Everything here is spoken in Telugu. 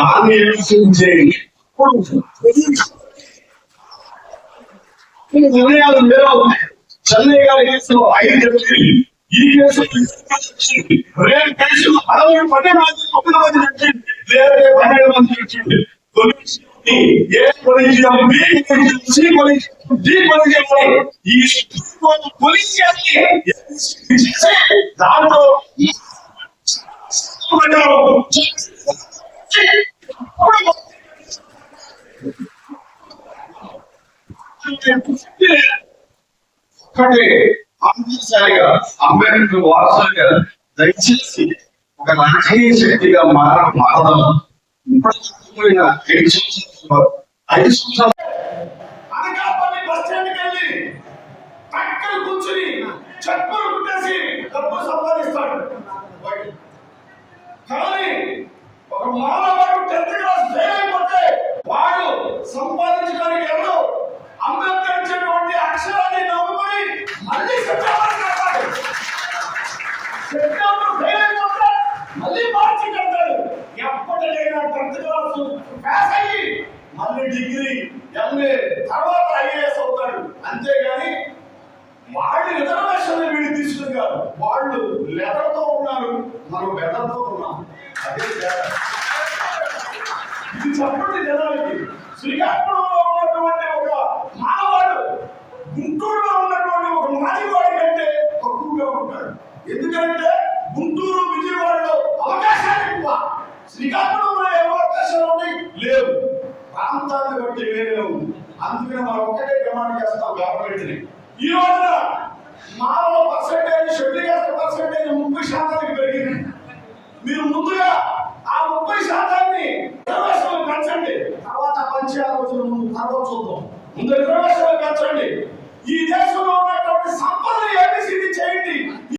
దాన్ని ఎక్స్చేంజ్ నిర్ణయాలు చెన్నై గారి కేసులో ఐదు ఈ కేసు రేపు కేసు అరవై పన్నెండు మంది తొమ్మిది మంది వచ్చింది పన్నెండు మంది A collegium B C D E దాంట్లో ఒకటి అంబేద్కర్గా అంబేద్కర్ వారసులుగా దయచేసి ఒక రాజకీయ శక్తిగా మార మారడం. ఇప్పుడు ఐదు సంవత్సరాలు ఐదు సంవత్సరాలు. అనకాపల్లి బస్ స్టాండ్కి వెళ్ళి పక్కన కూర్చుని చెప్పులు కుట్టేసి డబ్బు సంపాదిస్తాడు. కానీ ఒక మానవుడు టెన్త్ క్లాస్ ఫెయిల్ అయిపోతే వాడు సంపాదించడానికి ఎవరు? అంబేద్కర్ ఇచ్చినటువంటి అక్షరాన్ని నమ్ముకొని మళ్ళీ సెప్టెంబర్ కడతాడు. సెప్టెంబర్ ఫెయిల్ అయిపోతే మళ్ళీ మార్చి కడతాడు. ఎప్పటికైనా టెన్త్ క్లాస్ పాస్ అయ్యి మళ్ళీ డిగ్రీ ఎంఏ తర్వాత ఐఏఎస్ అవుతాడు. అంతేగాని వాళ్ళు రిజర్వేషన్ వీడు తీసుకుని కాదు. వాళ్ళు లెటర్ ఉన్నారు. మనం లెటర్తో ఉన్నాం. శ్రీకాకుళంలో ఉన్నటువంటి ఒక మానవాడు గుంటూరులో ఉన్నటువంటి ఒక మాదివాడి కంటే తక్కువగా ఉంటాడు. ఎందుకంటే గుంటూరు విజయవాడలో అవకాశాలు ఎక్కువ. శ్రీకాకుళంలో ఏ అవకాశాలు ఉన్నాయి? లేవు. ప్రాంతాన్ని బట్టి వేరే ఉంది. అందుకని మనం ఒకటే డిమాండ్ చేస్తాం గవర్నమెంట్ ఈ రోజున తర్వాత పంచాయతీ ఆలోచన ముందు తర్వాత చూద్దాం. ముందు రిజర్వేషన్లు పెంచండి